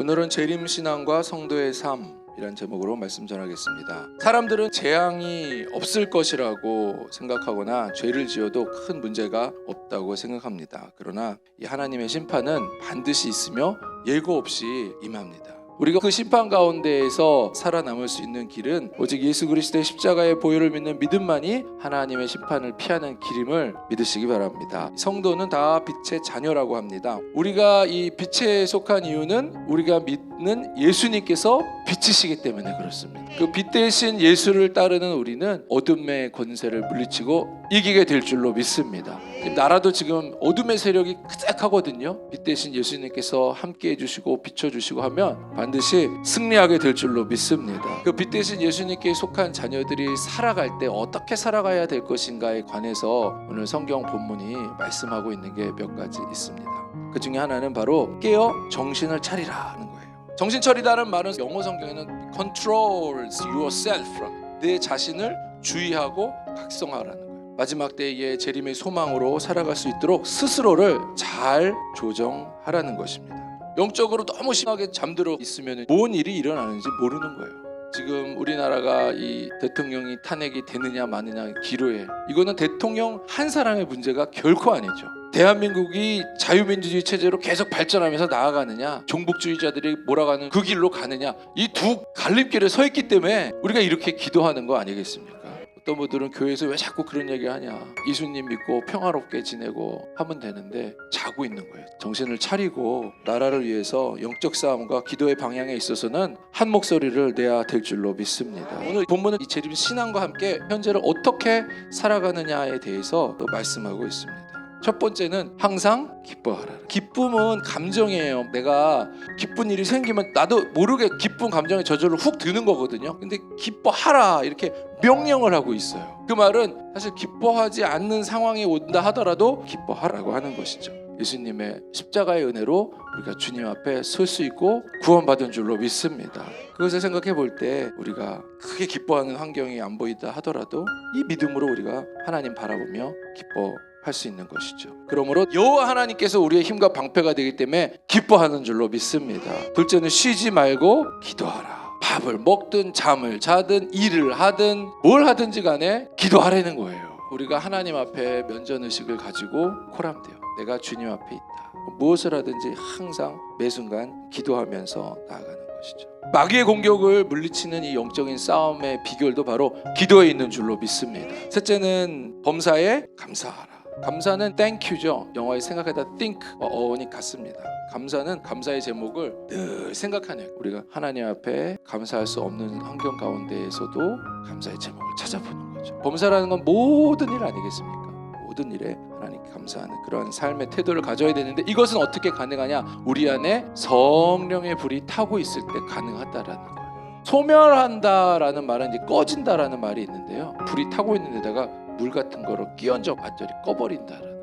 오늘은 재림 신앙과 성도의 삶 이란 제목으로 말씀 전하겠습니다. 사람들은 재앙이 없을 것이라고 생각하거나 죄를 지어도 큰 문제가 없다고 생각합니다. 그러나 이 하나님의 심판은 반드시 있으며 예고 없이 임합니다. 우리가 그 심판 가운데에서 살아남을 수 있는 길은 오직 예수 그리스도의 십자가의 보혈을 믿는 믿음만이 하나님의 심판을 피하는 길임을 믿으시기 바랍니다. 성도는 다 빛의 자녀라고 합니다. 우리가 이 빛에 속한 이유는 우리가 믿 는 예수님께서 빛이시기 때문에 그렇습니다. 그 빛 대신 예수를 따르는 우리는 어둠의 권세를 물리치고 이기게 될 줄로 믿습니다. 나라도 지금 어둠의 세력이 크작하거든요. 빛 대신 예수님께서 함께 해주시고 비춰주시고 하면 반드시 승리하게 될 줄로 믿습니다. 그 빛 대신 예수님께 속한 자녀들이 살아갈 때 어떻게 살아가야 될 것인가에 관해서 오늘 성경 본문이 말씀하고 있는 게 몇 가지 있습니다. 그 중에 하나는 바로 깨어 정신을 차리라는. 정신 차리다는 말은 영어 성경에는 controls yourself 내 자신을 주의하고 각성하라는 거예요. 마지막 때의 재림의 소망으로 살아갈 수 있도록 스스로를 잘 조정하라는 것입니다. 영적으로 너무 심하게 잠들어 있으면 뭔 일이 일어나는지 모르는 거예요. 지금 우리나라가 이 대통령이 탄핵이 되느냐 마느냐 기로에 이거는 대통령 한 사람의 문제가 결코 아니죠. 대한민국이 자유민주주의 체제로 계속 발전하면서 나아가느냐 종북주의자들이 몰아가는 그 길로 가느냐 이 두 갈림길에 서 있기 때문에 우리가 이렇게 기도하는 거 아니겠습니까? 어떤 분들은 교회에서 왜 자꾸 그런 얘기 하냐 예수님 믿고 평화롭게 지내고 하면 되는데 자고 있는 거예요. 정신을 차리고 나라를 위해서 영적 싸움과 기도의 방향에 있어서는 한 목소리를 내야 될 줄로 믿습니다. 오늘 본문은 이 재림 신앙과 함께 현재를 어떻게 살아가느냐에 대해서 또 말씀하고 있습니다 첫 번째는 항상 기뻐하라. 기쁨은 감정이에요. 내가 기쁜 일이 생기면 나도 모르게 기쁜 감정에 저절로 훅 드는 거거든요. 근데 기뻐하라 이렇게 명령을 하고 있어요. 그 말은 사실 기뻐하지 않는 상황이 온다 하더라도 기뻐하라고 하는 것이죠. 예수님의 십자가의 은혜로 우리가 주님 앞에 설 수 있고 구원받은 줄로 믿습니다. 그것을 생각해 볼 때 우리가 크게 기뻐하는 환경이 안 보이다 하더라도 이 믿음으로 우리가 하나님 바라보며 기뻐 할수 있는 것이죠. 그러므로 여호와 하나님께서 우리의 힘과 방패가 되기 때문에 기뻐하는 줄로 믿습니다. 둘째는 쉬지 말고 기도하라. 밥을 먹든 잠을 자든 일을 하든 뭘 하든지 간에 기도하라는 거예요. 우리가 하나님 앞에 면전 의식을 가지고 코람돼요. 내가 주님 앞에 있다. 무엇을 하든지 항상 매 순간 기도하면서 나아가는 것이죠. 마귀의 공격을 물리치는 이 영적인 싸움의 비결도 바로 기도에 있는 줄로 믿습니다. 셋째는 범사에 감사하라. 감사는 땡큐죠. 영어에 생각하다 think 어원이 같습니다. 감사는 감사의 제목을 늘 생각하는 우리가 하나님 앞에 감사할 수 없는 환경 가운데에서도 감사의 제목을 찾아보는 거죠. 범사라는 건 모든 일 아니겠습니까? 모든 일에 하나님께 감사하는 그런 삶의 태도를 가져야 되는데 이것은 어떻게 가능하냐? 우리 안에 성령의 불이 타고 있을 때 가능하다라는 거예요. 소멸한다라는 말은 이제 꺼진다라는 말이 있는데요. 불이 타고 있는 데다가 물 같은 거로 끼얹어 완전히 꺼버린다라는 거예요.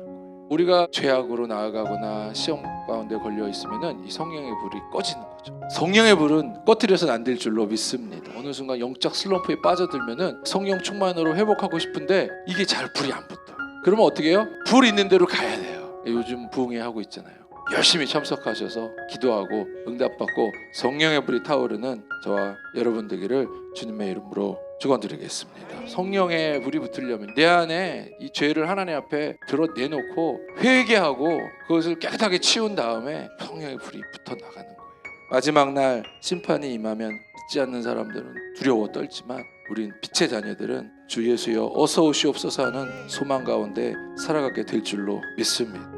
우리가 죄악으로 나아가거나 시험 가운데 걸려 있으면은 이 성령의 불이 꺼지는 거죠. 성령의 불은 꺼트려서는 안 될 줄로 믿습니다. 어느 순간 영적 슬럼프에 빠져들면은 성령 충만으로 회복하고 싶은데 이게 잘 불이 안 붙어요. 그러면 어떻게 해요? 불 있는 대로 가야 돼요. 요즘 부흥회 하고 있잖아요. 열심히 참석하셔서 기도하고 응답받고 성령의 불이 타오르는 저와 여러분 되기를 주님의 이름으로 축원드리겠습니다. 성령의 불이 붙으려면 내 안에 이 죄를 하나님 앞에 드러내놓고 회개하고 그것을 깨끗하게 치운 다음에 성령의 불이 붙어 나가는 거예요. 마지막 날 심판이 임하면 믿지 않는 사람들은 두려워 떨지만 우린 빛의 자녀들은 주 예수여 어서 오시옵소서 하는 소망 가운데 살아가게 될 줄로 믿습니다.